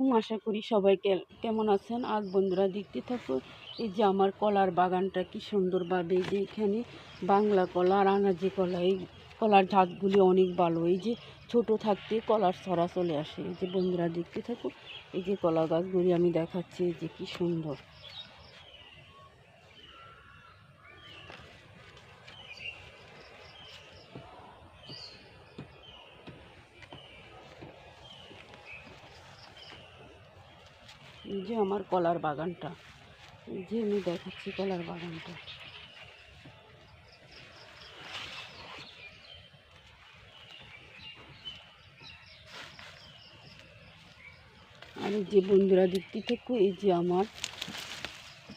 আলাইকুম আশা করি সবাই কেমন আছেন? আজ বন্ধুরা দেখতে থাকো এই যে আমার কলার বাগানটা কি সুন্দরভাবে যে এখানে বাংলা কলা আর আনাজি কলা, এই কলার জাতগুলি অনেক ভালো। এই যে ছোট থাকতে কলার ছড়া চলে আসে। এই যে বন্ধুরা দেখতে থাকো এই যে কলা গাছগুলি আমি দেখাচ্ছি, এই যে কি সুন্দর। এই যে আমার কলার বাগানটা। এই যে আমি দেখাচ্ছি কলার বাগানটা। আর এই যে বন্ধুরা, দেখতে থাকো, এই যে আমার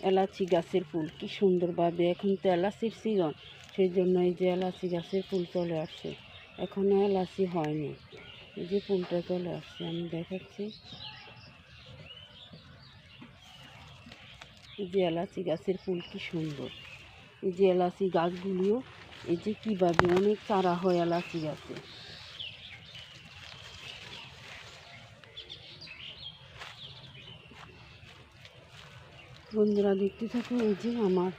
এলাচি গাছের ফুল। কি সুন্দরভাবে এখন তো এলাচির সিজন সেই জন্য এই যে এলাচি গাছের ফুল চলে আসছে। এখনও এলাচি হয়নি। এই যে ফুলটা চলে আসছে, আমি দেখাচ্ছি। এই যে এলাচি গাছের ফুল কি সুন্দর। এই যে এলাচি গাছগুলিও, এই যে কীভাবে অনেক চারা হয় এলাচি গাছে। বন্ধুরা, দেখতে থাকো এই যে আমার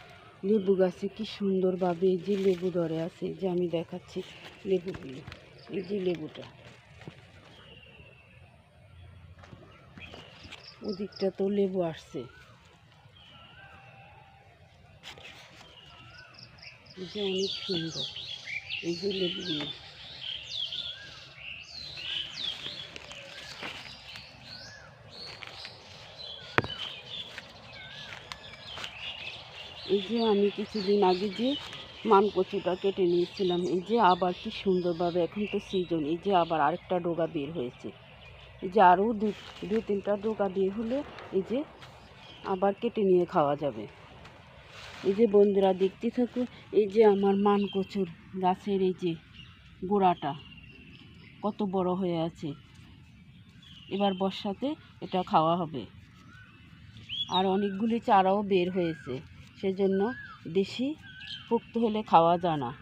লেবু গাছে কি সুন্দরভাবে এই যে লেবু ধরে আছে, যে আমি দেখাচ্ছি লেবুগুলো, এই যে লেবুটা। ওদিকটা তো লেবু আসছে। এই যে অনেক সুন্দর। এই যে লেবুগুলো এই যে আমি কিছুদিন আগে যে মান কচুটা কেটে নিয়েছিলাম, এই যে আবার কি সুন্দরভাবে এখন তো সিজন এই যে আবার আরেকটা ডোগা বের হয়েছে। এই যে আরও দু দু তিনটা ডোগা বের হলে এই যে আবার কেটে নিয়ে খাওয়া যাবে। এই যে বন্ধুরা দেখতে থাকো, এই যে আমার মান কচুর গাছের এই যে গোড়াটা, কত বড় হয়ে আছে। এবার বর্ষাতে এটা খাওয়া হবে। আর অনেকগুলি চারাও বের হয়েছে, সেজন্য বেশি পোক্ত হলে খাওয়া যায় না।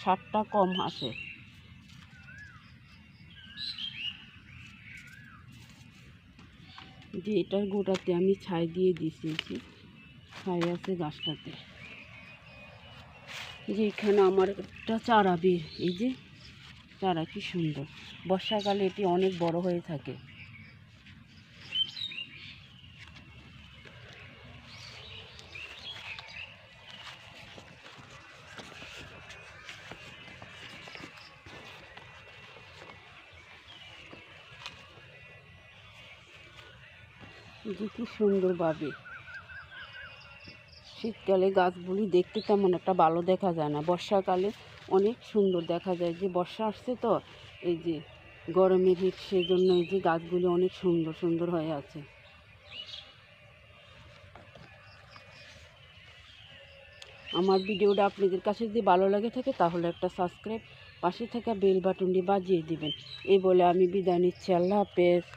স্বাদটা কম আসে। যে এটার গোটাতে আমি ছাই দিয়ে দিয়েছি। ছাই আছে গাছটাতে। যে এখানে আমার একটা চারা বের, এই যে চারা কি সুন্দর। বর্ষাকালে এটি অনেক বড় হয়ে থাকে। কি সুন্দরভাবে শীতকালে গাছগুলি দেখতে তেমন একটা ভালো দেখা যায় না। বর্ষাকালে অনেক সুন্দর দেখা যায়। যে বর্ষা আসছে তো, এই যে গরমের হিট সেই জন্য এই যে গাছগুলি অনেক সুন্দর সুন্দর হয়ে আছে। আমার ভিডিওটা আপনাদের কাছে যদি ভালো লাগে থাকে, তাহলে একটা সাবস্ক্রাইব, পাশে থাকা বেল বাটনটি বাজিয়ে দিবেন। এই বলে আমি বিদায় নিচ্ছি। আল্লাহ হাফেজ।